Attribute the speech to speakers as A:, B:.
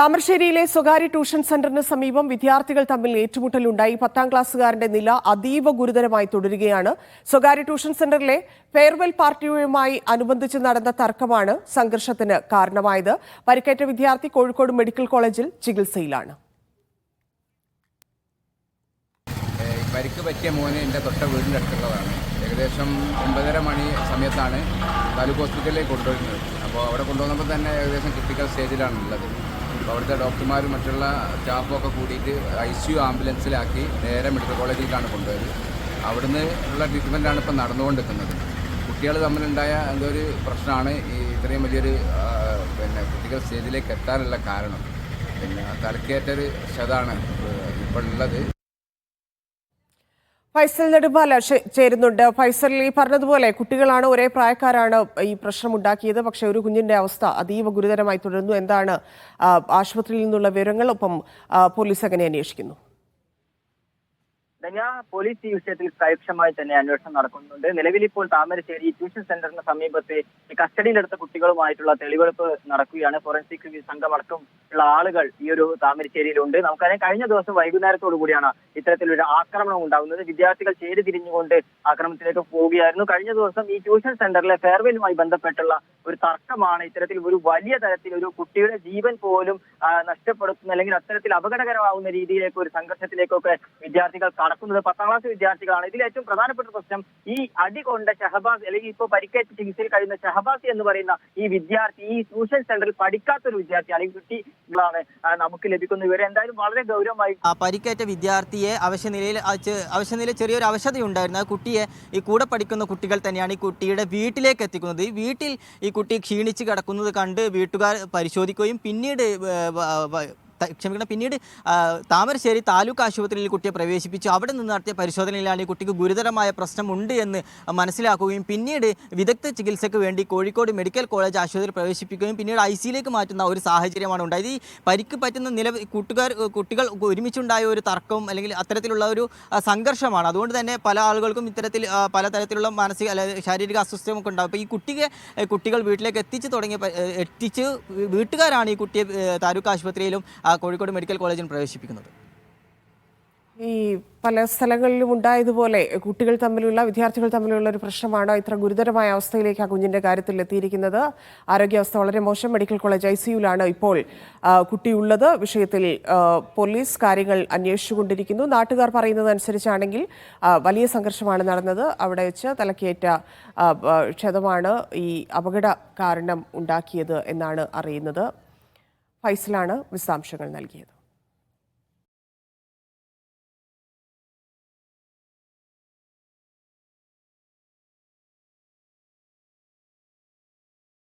A: താമരശ്ശേരിയിലെ സ്വകാര്യ ട്യൂഷൻ സെന്ററിന് സമീപം വിദ്യാർത്ഥികൾ തമ്മിൽ ഏറ്റുമുട്ടലുണ്ടായി. പത്താം ക്ലാസ്സുകാരന്റെ നില അതീവ ഗുരുതരമായി തുടരുകയാണ്. സ്വകാര്യ ട്യൂഷൻ സെന്ററിലെ ഫെയർവെൽ പാർട്ടിയുമായി അനുബന്ധിച്ച് നടന്ന തർക്കമാണ് സംഘർഷത്തിന് കാരണമായത്. പരിക്കേറ്റ വിദ്യാർത്ഥി കോഴിക്കോട് മെഡിക്കൽ കോളേജിൽ ചികിത്സയിലാണ്.
B: പരിക്ക് പറ്റിയ മോന് എന്റെ തൊട്ട വീടിന്റെ അടുത്തുള്ളതാണ്. ഏകദേശം ഒമ്പതര മണി സമയത്താണ് താലൂക്ക് ഹോസ്പിറ്റലിലേക്ക് കൊണ്ടുവരുന്നത്. അപ്പോൾ അവിടെ കൊണ്ടുവന്നപ്പോൾ തന്നെ ഏകദേശം ക്രിട്ടിക്കൽ സ്റ്റേജിലാണ് ഉള്ളത് അവിടുത്തെ ഡോക്ടർമാരും മറ്റുള്ള സ്റ്റാഫും ഒക്കെ കൂടിയിട്ട് ഐ സി യു ആംബുലൻസിലാക്കി നേരെ മെഡിക്കൽ കോളേജിലേക്കാണ് കൊണ്ടുപോയത്. അവിടുന്ന് ഉള്ള ട്രീറ്റ്മെന്റാണ് ഇപ്പം നടന്നുകൊണ്ടിരിക്കുന്നത്. കുട്ടികൾ തമ്മിലുണ്ടായ എന്തോ ഒരു പ്രശ്നമാണ് ഈ ഇത്രയും വലിയൊരു പിന്നെ കുട്ടികൾ സ്റ്റേജിലേക്ക് എത്താനുള്ള കാരണം. പിന്നെ തലക്കേറ്റൊരു ക്ഷതാണ് ഇപ്പോൾ ഉള്ളത്.
A: ഫൈസൽ നെടുമ്പാല ചേരുന്നുണ്ട്. ഫൈസൽ ഈ പറഞ്ഞതുപോലെ കുട്ടികളാണ് ഒരേ പ്രായക്കാരാണ് ഈ പ്രശ്നം ഉണ്ടാക്കിയത് പക്ഷെ ഒരു കുഞ്ഞിന്റെ അവസ്ഥ അതീവ ഗുരുതരമായി തുടരുന്നു. എന്താണ് ആശുപത്രിയിൽ നിന്നുള്ള വിവരങ്ങൾ? ഒപ്പം പോലീസ് എങ്ങനെ അന്വേഷിക്കുന്നു?
C: ധന്യ പോലീസ് ഈ വിഷയത്തിൽ കാര്യക്ഷമമായി തന്നെ അന്വേഷണം നടക്കുന്നുണ്ട്. നിലവിൽ ഇപ്പോൾ താമരശ്ശേരി ട്യൂഷൻ സെന്ററിന് സമീപത്തെ കസ്റ്റഡിയിലെടുത്ത കുട്ടികളുമായിട്ടുള്ള തെളിവെടുപ്പ് നടക്കുകയാണ്. ഫോറൻസിക് സംഘമടക്കം ഉള്ള ആളുകൾ ഈ ഒരു താമരശ്ശേരിയിലുണ്ട്. നമുക്കറിയാം കഴിഞ്ഞ ദിവസം വൈകുന്നേരത്തോടു കൂടിയാണ് ഇത്തരത്തിലൊരു ആക്രമണം ഉണ്ടാകുന്നത്. വിദ്യാർത്ഥികൾ ചേരി തിരിഞ്ഞുകൊണ്ട് ആക്രമണത്തിലേക്ക് പോവുകയായിരുന്നു കഴിഞ്ഞ ദിവസം ഈ ട്യൂഷൻ സെന്ററിലെ ഫെയർവെല്ലുമായി ബന്ധപ്പെട്ടുള്ള ഒരു തർക്കമാണ് ഇത്തരത്തിൽ ഒരു വലിയ തരത്തിൽ ഒരു കുട്ടിയുടെ ജീവൻ പോലും നഷ്ടപ്പെടുത്തുന്ന അല്ലെങ്കിൽ അത്തരത്തിൽ അപകടകരമാവുന്ന രീതിയിലേക്ക് ഒരു സംഘർഷത്തിലേക്കൊക്കെ വിദ്യാർത്ഥികൾ കടക്കുന്നത് പത്താം ക്ലാസ് വിദ്യാർത്ഥികളാണ്. ഇതിൽ ഏറ്റവും പ്രധാനപ്പെട്ട പ്രശ്നം ഈ അടി കൊണ്ട ഷഹബാസ് അല്ലെങ്കിൽ ഇപ്പോൾ പരിക്കേറ്റ് ചികിത്സയിൽ കഴിയുന്ന ഷഹബാസ് എന്ന് പറയുന്ന ഈ വിദ്യാർത്ഥി ഈ ട്യൂഷൻ സെന്ററിൽ പഠിക്കാത്തൊരു വിദ്യാർത്ഥി അല്ലെങ്കിൽ കുട്ടികളാണ് നമുക്ക് ലഭിക്കുന്ന വിവരം എന്തായാലും വളരെ ഗൗരവമായി
D: പരിക്കേറ്റ വിദ്യാർത്ഥിയെ അവശനിലയിൽ അവശ്യനിലയിൽ അവശ്യനില ചെറിയൊരു അവശതയുണ്ടായിരുന്നു. ആ കുട്ടിയെ ഈ കൂടെ പഠിക്കുന്ന കുട്ടികൾ തന്നെയാണ് ഈ കുട്ടിയുടെ വീട്ടിലേക്ക് എത്തിക്കുന്നത്. ഈ വീട്ടിൽ ഈ കുട്ടി ക്ഷീണിച്ച് കിടക്കുന്നത് കണ്ട് വീട്ടുകാർ പരിശോധിക്കുകയും പിന്നീട് ക്ഷമിക്കണം. പിന്നീട് താമരശ്ശേരി താലൂക്ക് ആശുപത്രിയിൽ കുട്ടിയെ പ്രവേശിപ്പിച്ചു. അവിടെ നിന്ന് നടത്തിയ പരിശോധനയിലാണ് ഈ കുട്ടിക്ക് ഗുരുതരമായ പ്രശ്നമുണ്ട് എന്ന് മനസ്സിലാക്കുകയും പിന്നീട് വിദഗ്ധ ചികിത്സയ്ക്ക് വേണ്ടി കോഴിക്കോട് മെഡിക്കൽ കോളേജ് ആശുപത്രിയിൽ പ്രവേശിപ്പിക്കുകയും പിന്നീട് ഐ സിയിലേക്ക് മാറ്റുന്ന ഒരു സാഹചര്യമാണ് ഉണ്ടായത്. ഈ പരിക്ക് പറ്റുന്ന നില കൂട്ടുകാർ കുട്ടികൾ ഒരുമിച്ചുണ്ടായ ഒരു തർക്കവും അല്ലെങ്കിൽ അത്തരത്തിലുള്ള ഒരു സംഘർഷമാണ്. അതുകൊണ്ട് തന്നെ പല ആളുകൾക്കും ഇത്തരത്തിൽ പല പലതരത്തിലുള്ള മാനസിക അല്ലെങ്കിൽ ശാരീരിക അസ്വസ്ഥമൊക്കെ ഉണ്ടാകും അപ്പോൾ ഈ കുട്ടിയെ കുട്ടികൾ വീട്ടിലേക്ക് എത്തിച്ച് തുടങ്ങിയ എത്തിച്ച് വീട്ടുകാരാണ് ഈ കുട്ടിയെ താലൂക്ക് ആശുപത്രിയിലും ആ, കോഴിക്കോട് മെഡിക്കൽ കോളേജിൽ പ്രവേശിപ്പിക്കുന്നത്.
A: ഈ പല സ്ഥലങ്ങളിലും ഉണ്ടായതുപോലെ കുട്ടികൾ തമ്മിലുള്ള വിദ്യാർത്ഥികൾ തമ്മിലുള്ള ഒരു പ്രശ്നമാണ് ഇത്ര ഗുരുതരമായ അവസ്ഥയിലേക്ക് ആ കുഞ്ഞിന്റെ കാര്യത്തിൽ എത്തിയിരിക്കുന്നത്. ആരോഗ്യാവസ്ഥ വളരെ മോശം. മെഡിക്കൽ കോളേജ് ഐ സിയുലാണ് ഇപ്പോൾ കുട്ടിയുള്ളത്. വിഷയത്തിൽ പോലീസ് കാര്യങ്ങൾ അന്വേഷിച്ചുകൊണ്ടിരിക്കുന്നു. നാട്ടുകാർ പറയുന്നത് അനുസരിച്ചാണെങ്കിൽ വലിയ സംഘർഷമാണ് നടന്നത്. അവിടെ വെച്ച് തലക്കേറ്റ ക്ഷതമാണ് ഈ അപകട കാരണം ഉണ്ടാക്കിയത് എന്നാണ് അറിയുന്നത്. ഫൈസലാണ് വിശദാംശങ്ങൾ നൽകിയത്.